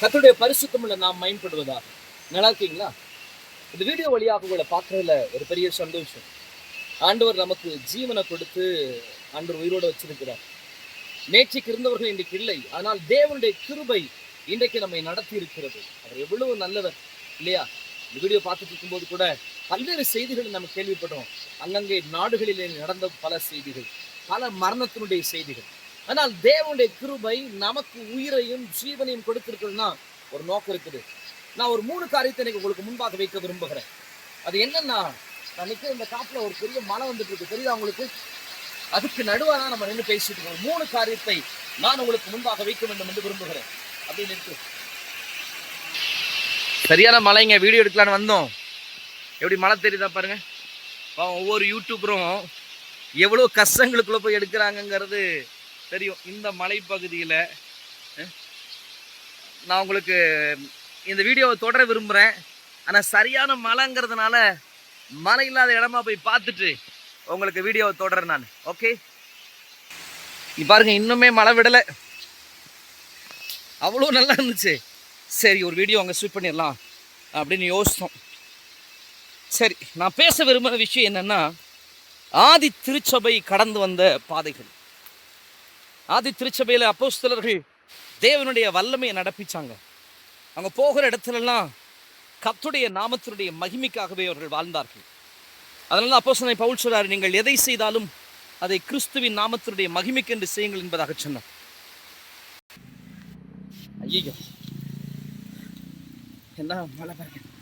கர்த்தருடைய பரிசுத்தமுள்ள நாம் மயன்படுவதாக நல்லா இருக்கீங்களா? இந்த வீடியோ வழியாக உங்களை பார்க்கறதுல ஒரு பெரிய சந்தோஷம். ஆண்டவர் நமக்கு ஜீவனை கொடுத்து ஆண்டவர் உயிரோடு வச்சிருக்கிறார். நேற்றுக்கு இருந்தவர்கள் இன்றைக்கு இல்லை. ஆனால் தேவனுடைய கிருபை இன்றைக்கு நம்மை நடத்தி இருக்கிறது. அவர் எவ்வளவு நல்லவர் இல்லையா? இந்த வீடியோ பார்த்துட்டு இருக்கும்போது கூட பல்வேறு செய்திகளை நம்ம கேள்விப்பட்டோம் அங்கங்கே நாடுகளிலே நடந்த பல செய்திகள் பல மரணத்தினுடைய செய்திகள். ஆனால் தேவனுடைய கிருபை நமக்கு உயிரையும் ஜீவனையும் கொடுத்திருக்கிறதுனா ஒரு நோக்கம் இருக்குது. நான் ஒரு மூணு காரியத்தை எனக்கு உங்களுக்கு முன்பாக வைக்க விரும்புகிறேன். அது என்னன்னா நான் நிற்கிற இந்த காட்டில் ஒரு பெரிய மலை வந்துட்டு இருக்கு. தெரியுதா உங்களுக்கு? அதுக்கு நடுவாக தான் நம்ம நின்று பேசிட்டு இருக்கோம். மூணு காரியத்தை நான் உங்களுக்கு முன்பாக வைக்க வேண்டும் என்று விரும்புகிறேன். அப்படின்னு இருக்கு சரியான மலைங்க வீடியோ எடுக்கலான்னு வந்தோம். எப்படி மழை தெரியுதா பாருங்க? ஒவ்வொரு யூடியூபரும் எவ்வளோ கஷ்டங்களுக்குள்ள போய் எடுக்கிறாங்கங்கிறது தெரியும். இந்த மலைப்பகுதியில் நான் உங்களுக்கு இந்த வீடியோவை தொடர விரும்புகிறேன் ஆனால் சரியான மழைங்கிறதுனால மழை இல்லாத இடமா போய் பார்த்துட்டு உங்களுக்கு வீடியோவை தொடர்றேன் நான். ஓகே நீ பாருங்க இன்னுமே மழை விடலை. அவ்வளோ நல்லா இருந்துச்சு. சரி ஒரு வீடியோ அங்கே ஷூட் பண்ணிடலாம் அப்படின்னு யோசித்தோம் சரி நான் பேச விரும்புகிற விஷயம் என்னென்னா ஆதி திருச்சபை கடந்து வந்த பாதைகள். ஆதி திருச்சபையில் அப்போஸ்தலர்கள் தேவனுடைய வல்லமையை நடப்பிச்சாங்க. அவங்க போகிற இடத்துலலாம் கத்துடைய நாமத்தினுடைய மகிமைக்காகவே அவர்கள் வாழ்ந்தார்கள். அதனால அப்போ சொன்ன பவுல் சொல்றாரு நீங்கள் எதை செய்தாலும் அதை கிறிஸ்துவின் நாமத்தினுடைய மகிமைக்கென்று செய்யுங்கள் என்பதாக சொன்னார். ஐயோ என்ன மழை பாருங்க